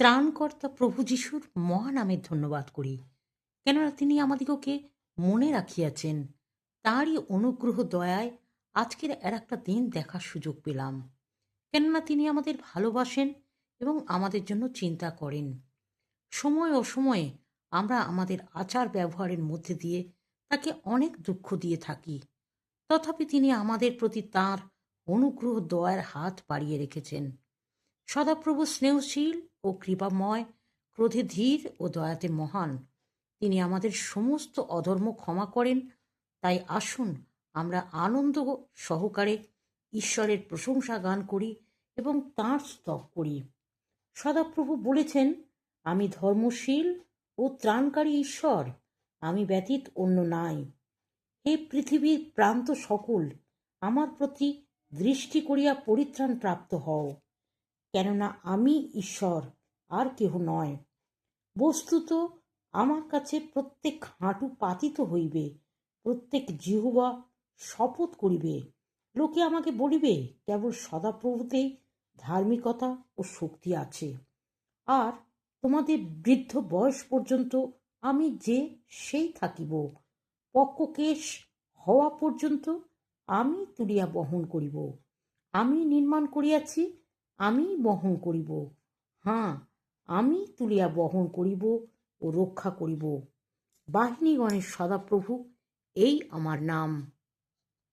ত্রাণকর্তা প্রভু যিশুর মহানামের ধন্যবাদ করি, কেননা তিনি আমাদিগকে মনে রাখিয়াছেন, তাঁরই অনুগ্রহ দয়ায় আজকের আর একটা দিন দেখার সুযোগ পেলাম, কেননা তিনি আমাদের ভালোবাসেন এবং আমাদের জন্য চিন্তা করেন। সময় অসময়ে আমরা আমাদের আচার ব্যবহারের মধ্যে দিয়ে তাকে অনেক দুঃখ দিয়ে থাকি, তথাপি তিনি আমাদের প্রতি তাঁর অনুগ্রহ দয়ার হাত বাড়িয়ে রেখেছেন। সদাপ্রভু স্নেহশীল ও কৃপাময়, ক্রোধে ধীর ও দয়াতে মহান। তিনি আমাদের সমস্ত অধর্ম ক্ষমা করেন। তাই আসুন, আমরা আনন্দ সহকারে ঈশ্বরের প্রশংসা গান করি এবং তাঁর স্তব করি। সদাপ্রভু বলেছেন, আমি ধর্মশীল ও ত্রাণকারী ঈশ্বর, আমি ব্যতীত অন্য নাই। হে পৃথিবীর প্রান্ত সকল, আমার প্রতি দৃষ্টি করিয়া পরিত্রাণ প্রাপ্ত হও। কেননা আমি ঈশ্বর, আর কেহ নয়। বস্তুত আমার কাছে প্রত্যেক হাঁটু পাতিত হইবে, প্রত্যেক জিহুবা শপথ করিবে। লোকে আমাকে বলিবে, কেবল সদাপ্রভুতেই ধার্মিকতা ও শক্তি আছে। আর তোমাদের বৃদ্ধ বয়স পর্যন্ত আমি যে সেই থাকিব, পক্ককেশ হওয়া পর্যন্ত আমি তুলিয়া বহন করিব। আমি নির্মাণ করিয়াছি আমি বহন করিব। হাঁ, আমি তুলিয়া বহন করিব ও রক্ষা করিব। বাহিনীগণের সদাপ্রভু, এই আমার নাম।